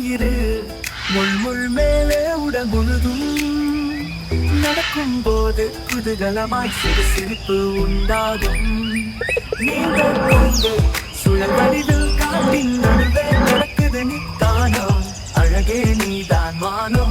உயிரு. முள் முள் மேலே உடம்புழுதும் நடக்கும் போது குதூகலமாய் சிறு சிரிப்பு உண்டாகும். நீங்கள் நீங்கள் சுழல் வடிவில் காட்டின் நடக்குது நீ அழகே நீதான் வானம்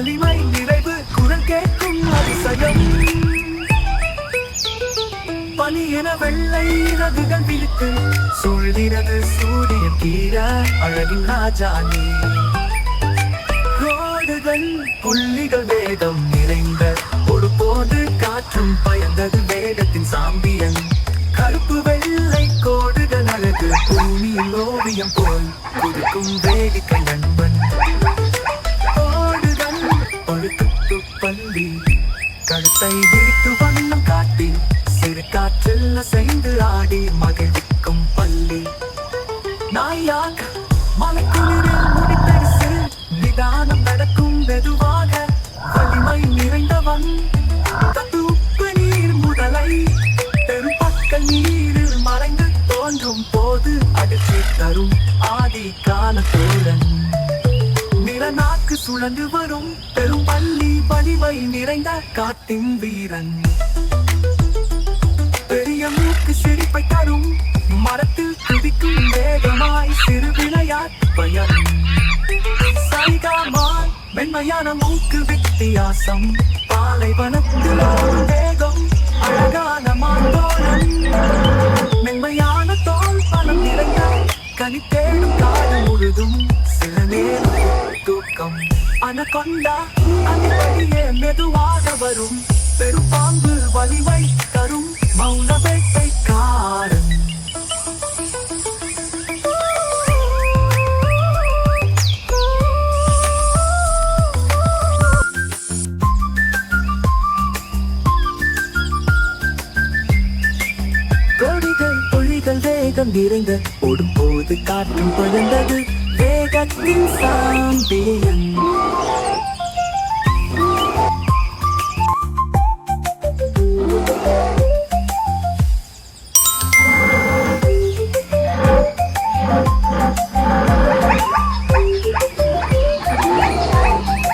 வலிமை நிறைவு குரல் கேட்கும் அதிசயம். பனி என வெள்ளை ரகுகள் விழுத்து சூழ்கிறது சூரியன் கீழ அழகின் ராஜா நீ கோடுகள் புள்ளிகள் வேகம் நிறைந்த ஒரு போது காற்றும் பயந்தது வேகத்தின் சாம்பியன். கருப்பு வெள்ளை கோடுகள் அழகு பூமியில் ஓவியம் போல் கொடுக்கும் வேடிக்கை நண்பன். கழுத்தை வீட்டு வண்ணம் காட்டி சிறு காற்றில் அசைந்து ஆடி மகிழ்விக்கும் பள்ளி. நாயாக மலைக்குளிரில் முடித்தரிசு நிதானம் நடக்கும் வெதுவாக வலிமை நிறைந்தவன். தத்து உப்பு நீர் முதலை தெருப்பக்க நீரில் மறைந்து தோன்றும் போது அதிர்ச்சி தரும் ஆதி கால தோழன். சுழன்று வரும் பெரும் பள்ளி பதிவை நிறைந்த காட்டின் வீரன். பெரிய மூக்கு சிரிப்பை தரும் மரத்தில் துதிக்கும் வேகமாய் சிறு விளையாட்டு பயன் மென்மையான மூக்கு வித்தியாசம். பாலைவனத்தில் ஓடும் வேகம் அழகான மாந்தோழன். மென்மையான தோல் பணம் நிறைந்த கனி தேடும் காலம் முழுதும் சில நேரம் தூக்கம். அனகொண்டா அடிப்படியே மெதுவாக வரும் பெரும்பாம்பு வலிமை தரும் மௌன வேட்டைக்காரன் கொடிகள் பொழிகள் வேகம் நிறைந்த ஓடும் போது காற்றும் பழந்தது வேகத்தின் சாம்பியன்